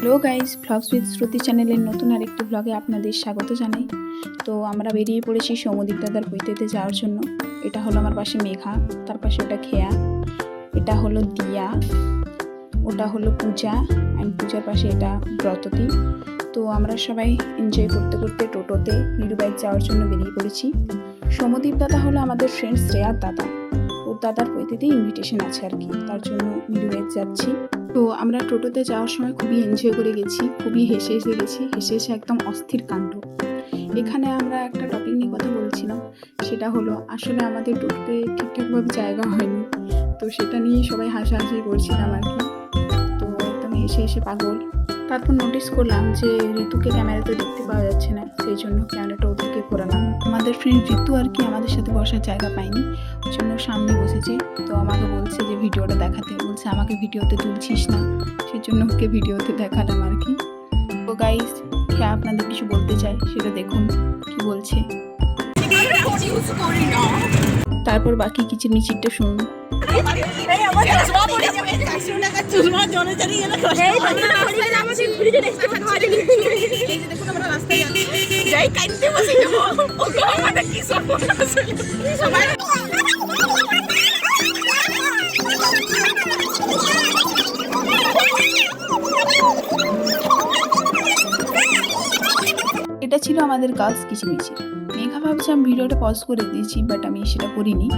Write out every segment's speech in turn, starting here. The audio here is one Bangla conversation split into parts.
Hello guys vlogs with Shruti চ্যানেলের নতুন আরেকটি ব্লগে আপনাদের স্বাগত জানাই। তো আমরা বেরিয়ে পড়েছি সৌমদীপ দাদার বইতেতে যাওয়ার জন্য। এটা হলো আমার পাশে মেঘা, তার পাশে ওটা খেয়া। এটা হলো দিয়া, ওটা হলো পূজা অ্যান্ড পূজার পাশে এটা ব্রততী। তো আমরা সবাই এনজয় করতে করতে টোটোতে নিরুবাইক যাওয়ার জন্য বেরিয়ে পড়েছি। সৌমদীপ দাদা হলো আমাদের ফ্রেন্ড শ্রেয়ার দাদা। ওর দাদার বইতেতে ইনভিটেশন আছে আর কি। তার জন্য নিরুবাইক যাচ্ছি। তো আমরা টোটোতে যাওয়ার সময় খুবই এনজয় করে গেছি, খুবই হেসে হেসে গেছি, হেসে হেসে একদম অস্থির কাণ্ড। এখানে আমরা একটা টপিক নিয়ে কথা বলছিলাম, সেটা হলো আসলে আমাদের টোটোতে ঠিকঠাকভাবে জায়গা হয়নি, তো সেটা নিয়েই সবাই হাসাহাসি করছিলাম আর কি। তো একদম হেসে হেসে পাগল। তারপর নোটিস করলাম যে ঋতুকে ক্যামেরাতে দেখতে পাওয়া যাচ্ছে না, সেই জন্য ক্যামেরাটা ওর দিকে ঘোরালাম। আমাদের ফ্রেন্ড ঋতু আর কি আমাদের সাথে বসার জায়গা পায়নি জন্য সামনে বসেছে। তো আমাকে বলছে যে ভিডিওটা দেখাতে। বলছে আমাকে ভিডিওতে তুলছিস না। সেই জন্য ওকে ভিডিওতে দেখালাম আর কি। তো গাইস খেয়ে আপনাদের কিছু বলতে চাই সেটা দেখুন কি বলছে। তারপর বাকি কিচিরমিচিরটা শুনুন। এটা ছিল? আমাদের গার্লস কিচিরমিচির মেঘা ভাবছে আমি ভিডিওটা পজ করে দিয়েছি বাট আমি সেটা করিনি।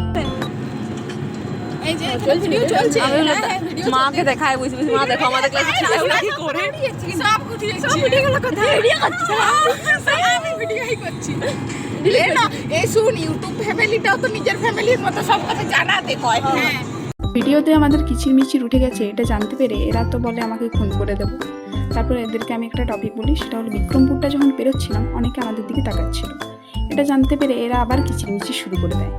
মাকে দেখায় বুঝি বুঝি মা দেখো আমাদের ক্লাসে ছিল এগুলো কি করে? এই শুন ইউটিউব ফ্যামিলিটাও তো নিজের ফ্যামিলির মতো সব কথা জানাতে কয়। হ্যাঁ। ভিডিওতে আমাদের কিচিরমিচির উঠে গেছে এটা জানতে পেরে এরা তো বলে আমাকে খুন করে দেবো। তারপর এদেরকে আমি একটা টপিক বলি সেটা হলো বিক্রমপুরটা যখন পেরোচ্ছিলাম অনেকে আমাদের দিকে তাকাচ্ছিল। এটা জানতে পেরে এরা আবার কিচিরমিচির শুরু করে দেয়।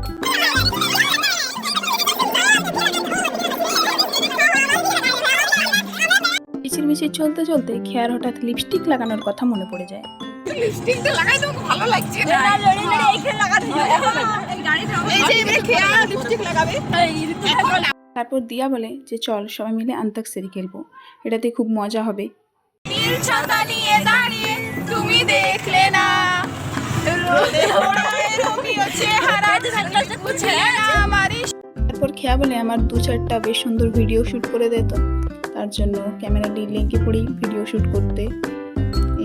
কিচিরমিচির চলতে চলতে খেয়ার হঠাৎ লিপস্টিক লাগানোর কথা মনে পড়ে যায়। লিপস্টিকটা লাগাই তো ভালো লাগছে না। এই যে এবারে খেয়া লিপস্টিক লাগাবে। তারপর দিয়া বলে যে চল সবাই মিলে আন্তাক্ষরী খেলব। এটাতে খুব মজা হবে। নীল ছাতা নিয়ে দাঁড়িয়ে তুমি দেখলে না। তারপর খেয়া বলে আমার দু চারটা বেশ সুন্দর ভিডিও শ্যুট করে দে তো। তার জন্য ক্যামেরাটি লেগে পড়ি ভিডিও শ্যুট করতে।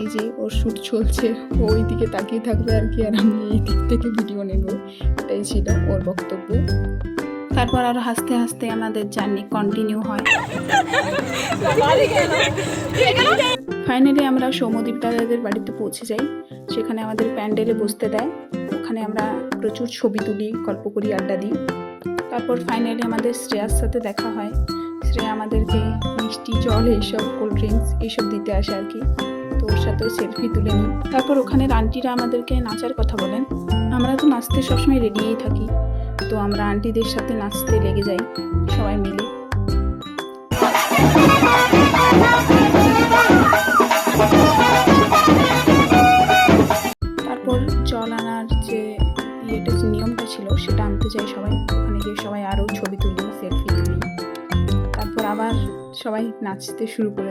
এই যে ওর শ্যুট চলছে ও ওই দিকে তাকিয়ে থাকবে আর কি আর আমি এই দিক থেকে ভিডিও নেব। এটাই ছিল ওর বক্তব্য। তারপর আরও হাসতে হাসতে আমাদের জার্নি কন্টিনিউ হয়। ফাইনালি আমরা সৌমদীপ দাদাদের বাড়িতে পৌঁছে যাই। সেখানে আমাদের প্যান্ডেলে বসতে দেয়। ওখানে আমরা প্রচুর ছবি তুলি, গল্প করি, আড্ডা দিই। তারপর ফাইনালি আমাদের শ্রেয়ার সাথে দেখা হয়। শ্রেয়া আমাদেরকে মিষ্টি, জল এইসব, কোল্ড ড্রিঙ্কস এইসব দিতে আসে আর কি। তো ওর সাথে সেলফি তুলে নিই। তারপর ওখানের আন্টিরা আমাদেরকে নাচার কথা বলেন। আমরা তো নাচতে সবসময় রেডিই থাকি। তো আমরা আন্টিদের সাথে নাচতে লেগে যাই সবাই মিলে। ছবি তুলি সেলফি তুলি তারপর আবার সবাই নাচতে শুরু করে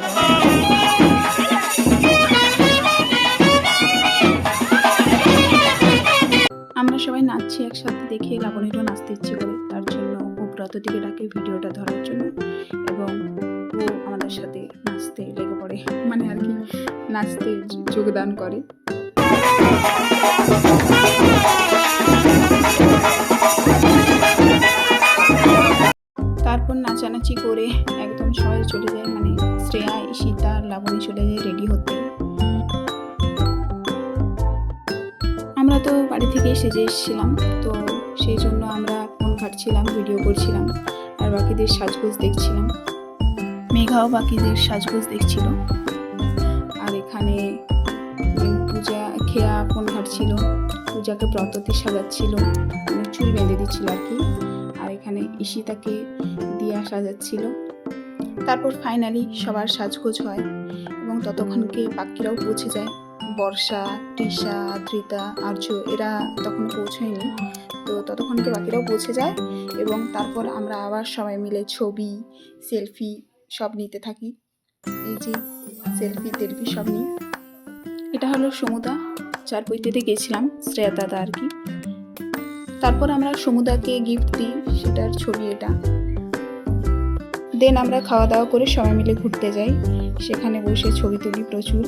আমরা সবাই নাচছি একসাথে দেখে লাবণীরও নাচতে ইচ্ছে করে, তার জন্য ও ডাকে ভিডিওটা ধরার জন্য এবং ও আমাদের সাথে নাচতে লেগে পড়ে মানে আর কি, নাচতে যোগদান করে। তারপর নাচানাচি করে একদম সবাই চলে যায় মানে শ্রেয়া আর লাবণী চলে যায় রেডি হতে। আমরা তো বাড়ি থেকেই সেজে এসেছিলাম, তো সেই জন্য আমরা ফোন ঘাটছিলাম ভিডিও করছিলাম, আর বাকিদের সাজগোজ দেখছিলাম। মেঘাও বাকিদের সাজগোজ দেখছিল। আর এখানে পূজা খেয়া, ফোন ঘাটছিল। পূজাকে ব্রততে সাজাচ্ছিল। মানে চুল বেঁধে দিচ্ছিল আর কি। আর এখানে ঈশিতাকে দিয়া সাজাচ্ছিল তারপর ফাইনালি সবার সাজগোজ হয় এবং ততক্ষণকে বাকিরাও পৌঁছে যায়। বর্ষা, তৃষা আদ্রিতা আর্য এরা তখন পৌঁছয়নি। তো ততক্ষণকে বাকিরাও পৌঁছে যায় এবং তারপর আমরা আবার সবাই মিলে ছবি সেলফি সব নিতে থাকি। এই যে সেলফি টেলফি সব নিই। এটা হলো সমুদা। যার বইতেতে গেছিলাম শ্রেয়া দাদা আর কি। তারপর আমরা সমুদাকে গিফট দিই, সেটার ছবি এটা। দেন আমরা খাওয়া দাওয়া করে সবাই মিলে ঘুরতে যাই, সেখানে বসে ছবি তুলি প্রচুর।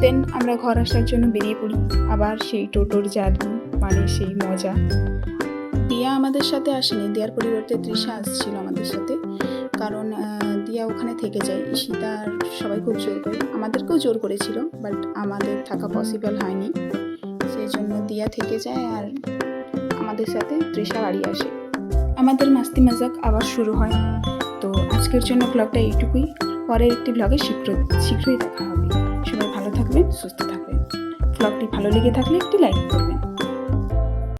দেন আমরা ঘর আসার জন্য বেরিয়ে পড়ি, আবার সেই টোটোর জাদু মানে সেই মজা। দিয়া আমাদের সাথে আসেনি, দিয়ার পরিবর্তে তৃষা আসছিল আমাদের সাথে। কারণ দিয়া ওখানে থেকে যায়। ঈশিতার সবাই খুব জোর করে, আমাদেরকেও জোর করেছিল বাট আমাদের থাকা পসিবল হয়নি। সেই জন্য দিয়া থেকে যায় আর আমাদের সাথে তৃষা বাড়ি আসে। আমাদের মাস্তি মাজাক আবার শুরু হয়। তো আজকের জন্য ব্লগটা এইটুকুই। পরের একটি ব্লগে শীঘ্র শীঘ্রই দেখা হবে। সবাই ভালো থাকবেন, সুস্থ থাকবেন। ব্লগটি ভালো লেগে থাকলে একটি লাইক করবেন।